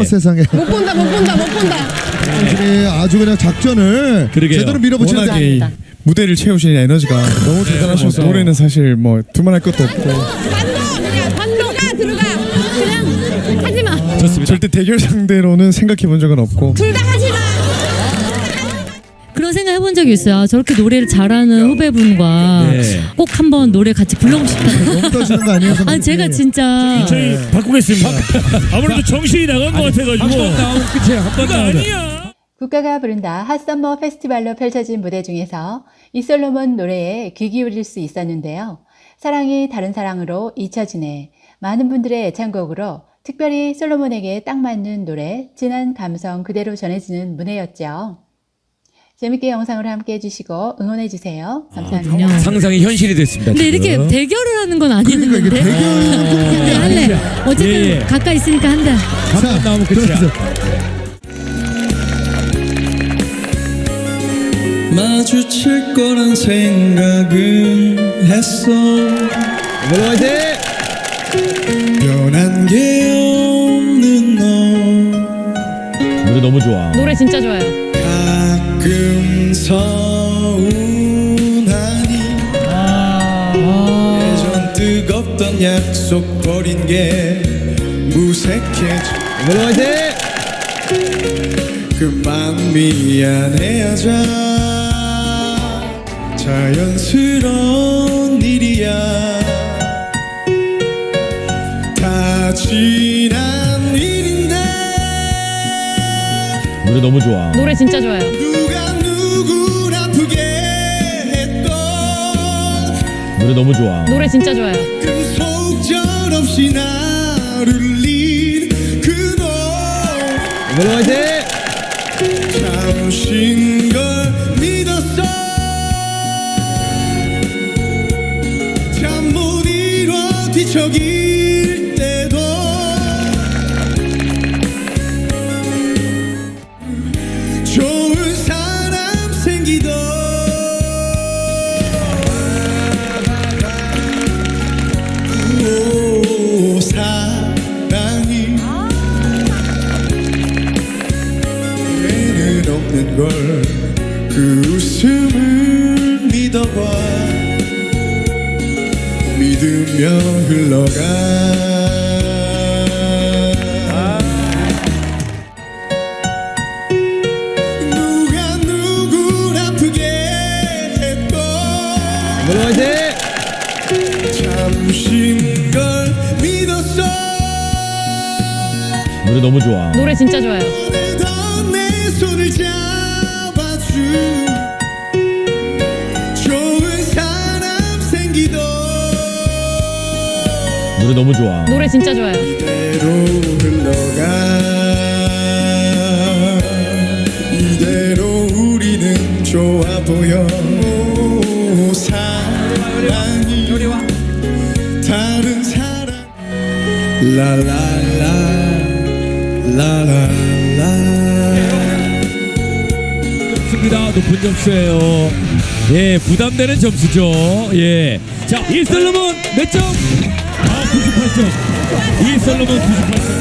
어머 세상에 못 본다 못 본다 못 본다. 당신이 아주 그냥 작전을 그러게요. 제대로 밀어붙이는 워낙에 이 감사합니다. 무대를 채우시는 에너지가 너무 대단하셔서 노래는 사실 뭐 두말할 것도 없고 반도 그냥 반도가 들어가. 그냥 하지 마. 좋습니다. 절대 대결 상대로는 생각해 본 적은 없고 둘 다 하지 마. 그런 생각 해본 적이 있어요. 아, 저렇게 노래를 잘하는 후배분과 네. 꼭 한번 노래 같이 불러보고 싶다고. 너무 떠시는 거 아니에요? 아 선배님? 제가 진짜 저희 바꾸겠습니다. 아무래도 정신이 나간 것 같아가지고. 한번 나오면 끝이에요. 한번 그거 나오면. 아니야. 국가가 부른다 핫썸머 페스티벌로 펼쳐진 무대 중에서 이 솔로몬 노래에 귀 기울일 수 있었는데요. 사랑이 다른 사랑으로 잊혀지네. 많은 분들의 애창곡으로 특별히 솔로몬에게 딱 맞는 노래, 진한 감성 그대로 전해지는 무대였죠. 재밌게 영상으로 함께 해주시고 응원해주세요. 감사합니다. 그렇군요. 상상이 현실이 됐습니다. 근데 이렇게. 대결을 하는 건 그러니까 이게 아니었는데. 대결은 네, 할래. 어쨌든 예, 예. 가까이 있으니까 한다. 한번 나오면 끝이야. 마주칠 거란 생각은 했어 변한 게 없는 너 노래 너무 좋아. 노래 진짜 좋아요. 서운하니 예전 뜨겁던 약속 버린 게 무색해져. 그만 미안해하자. 자연스러운 일이야. 다 지난 일인데. 노래 너무 좋아. 노래 진짜 좋아요. 누가 누 노래 너무 좋아. 노래 진짜 좋아요. 그 속절없이 나를 울린 그너 잠신 걸 믿었어 잠못 이뤄 뒤척일 없는 걸 그 웃음을 믿어봐. 믿으며 흘러가. 누가 누굴 아프게 했던 잠신 걸 믿었어 노래 너무 좋아. 노래 진짜 좋아요. 오늘도 내 손을 잡아준 좋은 사람 생기던 노래 너무 좋아. 노래 진짜 좋아요. 이대로 흘러가 이대로 우리는 좋아 보여 오, 사랑이 다른 사람 라라라 라라라 좋습니다. 높은 점수예요. 예, 부담되는 점수죠. 예. 자, 이슬럼은 몇 점? 아, 98점. 이슬럼은 98점.